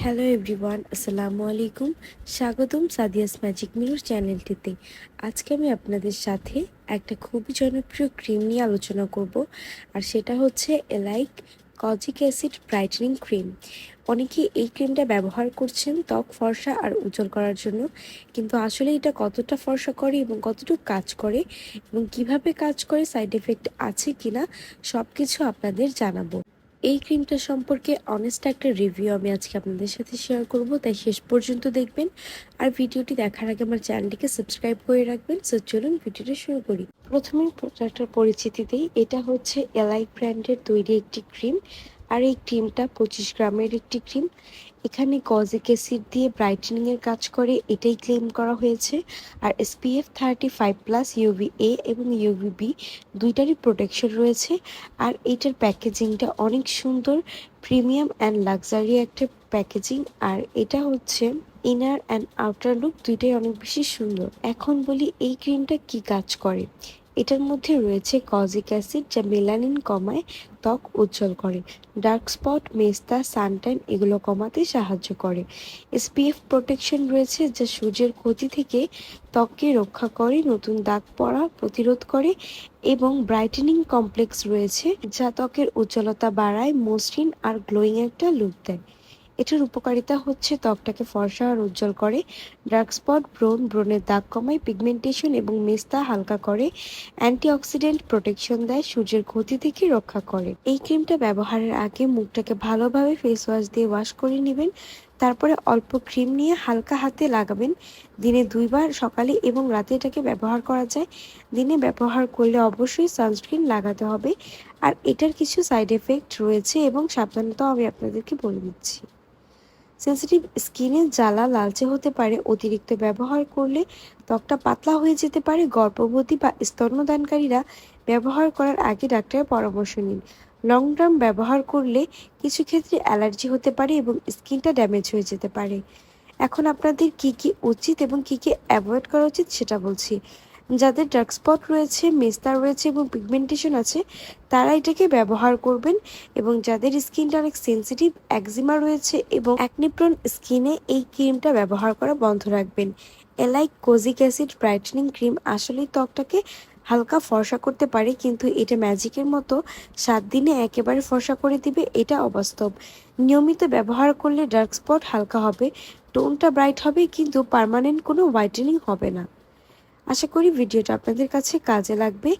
Hello everyone আসসালামু আলাইকুম স্বাগতম সাদিয়াস ম্যাজিক মিরর চ্যানেলটিতে আজকে আমি আপনাদের সাথে একটা খুবই জনপ্রিয় ক্রিম নিয়ে আলোচনা করব আর সেটা হচ্ছে Alike kojic acid brightening cream অনেকেই এই ক্রিমটা ব্যবহার করছেন ত্বক ফর্সা আর উজ্জ্বল করার জন্য কিন্তু আসলে এটা কতটা ফর্সা করে এবং কতটুকু কাজ করে এবং কীভাবে কাজ করে সাইড এফেক্ট আছে কিনা সব কিছু আপনাদের জানাব এই ক্রিমটা সম্পর্কে অনেস্ট একটা রিভিউ আমি আজকে আপনাদের সাথে শেয়ার করব। তাই শেষ পর্যন্ত দেখবেন। আর ভিডিওটি দেখার আগে আমার চ্যানেলটিকে সাবস্ক্রাইব করে রাখবেন। সো চলুন ভিডিওটা শুরু করি। প্রথমে প্রোডাক্টের পরিচিতি দিই। এটা হচ্ছে এলাই ব্র্যান্ডের তৈরি একটি ক্রিম। আর এই ক্রিমটা পঁচিশ গ্রামের একটি ক্রিম। এখানে কজিক অ্যাসিড দিয়ে ব্রাইটেনিং এর কাজ করে, এটাই ক্লেম করা হয়েছে। আর SPF thirty five plus UV A এবং ইউভি বি দুইটারই প্রোটেকশন রয়েছে। আর এটার প্যাকেজিংটা অনেক সুন্দর প্রিমিয়াম অ্যান্ড লাক্সারি একটা প্যাকেজিং আর এটা হচ্ছে ইনার অ্যান্ড আউটার লুক দুইটাই অনেক বেশি সুন্দর। এখন বলি এই ক্রিমটা কি কাজ করে? এটার মধ্যে রয়েছে কজিক অ্যাসিড যা মেলানিন কমায় ত্বক উজ্জ্বল করে। ডার্ক স্পট, মেস্তা, সানটাইন এগুলো কমাতে সাহায্য করে। এসপিএফ প্রোটেকশন রয়েছে যা সূর্যের ক্ষতি থেকে ত্বককে রক্ষা করে, নতুন দাগ পড়া প্রতিরোধ করে এবং ব্রাইটেনিং কমপ্লেক্স রয়েছে যা ত্বকের উজ্জ্বলতা বাড়ায়, মসৃণ আর গ্লোয়িং একটা লুক দেয়। এটার উপকারিতা হচ্ছে ত্বকটাকে ফর্সা আর উজ্জ্বল করে। ডার্ক স্পট ব্রোন ব্রণের দাগ কমায় পিগমেন্টেশন এবং মেস্তা হালকা করে। অ্যান্টিঅক্সিডেন্ট প্রোটেকশন দেয়, সূর্যের ক্ষতি থেকে রক্ষা করে। এই ক্রিমটা ব্যবহারের আগে মুখটাকে ভালোভাবে ফেস ওয়াশ দিয়ে ওয়াশ করে নেবেন। তারপরে অল্প ক্রিম নিয়ে হালকা হাতে লাগাবেন। দিনে দুইবার সকালে এবং রাতে এটাকে ব্যবহার করা যায়। দিনে ব্যবহার করলে অবশ্যই সানস্ক্রিন লাগাতে হবে। আর এটার কিছু সাইড এফেক্ট রয়েছে এবং সাবধানতাও আমি আপনাদেরকে বলে দিচ্ছি। সেন্সিটিভ স্কিনে জ্বালা লালচে হতে পারে, অতিরিক্ত ব্যবহার করলে ত্বকটা পাতলা হয়ে যেতে পারে, গর্ভবতী বা স্তন্যদানকারীরা ব্যবহার করার আগে ডাক্তারের পরামর্শ নিন। লং টার্ম ব্যবহার করলে কিছু ক্ষেত্রে অ্যালার্জি হতে পারে এবং স্কিনটা ড্যামেজ হয়ে যেতে পারে। এখন আপনাদের কি কি উচিত এবং কি কি অ্যাভয়েড করা উচিত সেটা বলছি। যাদের ডার্ক স্পট রয়েছে মেস্তা রয়েছে এবং পিগমেন্টেশন আছে, তারা এটাকে ব্যবহার করবেন এবং যাদের স্কিনটা অনেক সেন্সিটিভ একজিমা রয়েছে এবং অ্যাকনিপ্রন স্কিনে এই ক্রিমটা ব্যবহার করা বন্ধ রাখবেন। Alike kojic acid brightening cream আসলেই ত্বকটাকে হালকা ফর্সা করতে পারে, কিন্তু এটা ম্যাজিকের মতো সাত দিনে একেবারে ফর্সা করে দিবে, এটা অবাস্তব। নিয়মিত ব্যবহার করলে ডার্ক স্পট হালকা হবে টোনটা ব্রাইট হবে, কিন্তু পারমানেন্ট কোনো হোয়াইটেনিং হবে না। আশা করি ভিডিওটা আপনাদের কাছে কাজে লাগবে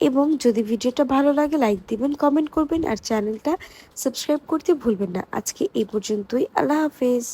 এবং যদি ভিডিওটা ভালো লাগে, লাইক দিবেন, কমেন্ট করবেন আর চ্যানেলটা সাবস্ক্রাইব করতে ভুলবেন না। আজকে এই পর্যন্তই। আল্লাহ হাফেজ।